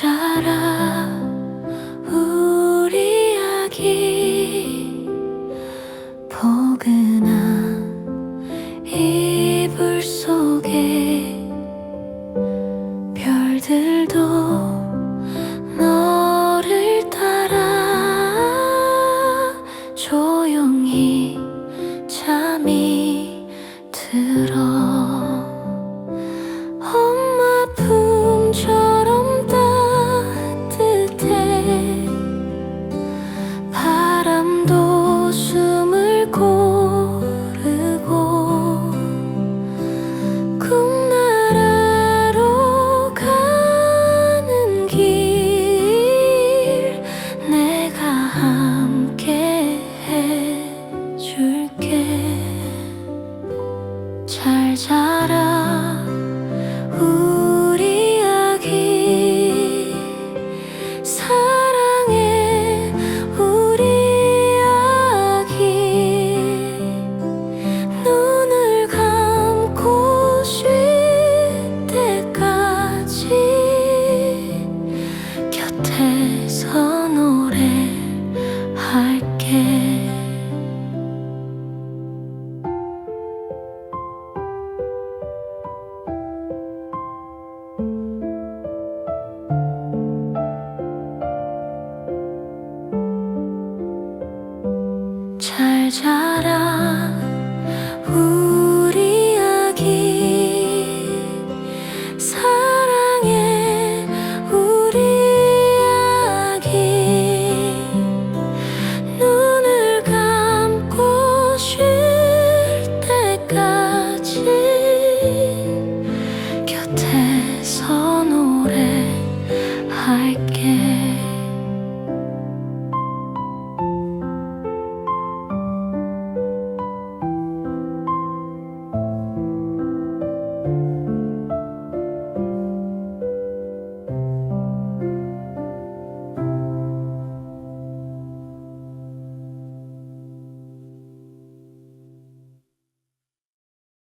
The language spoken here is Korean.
자라 우리 아기 포근한 이불 속에 별들도 너를 따라 조용히 곁에서 노래할게 잘 자. I can.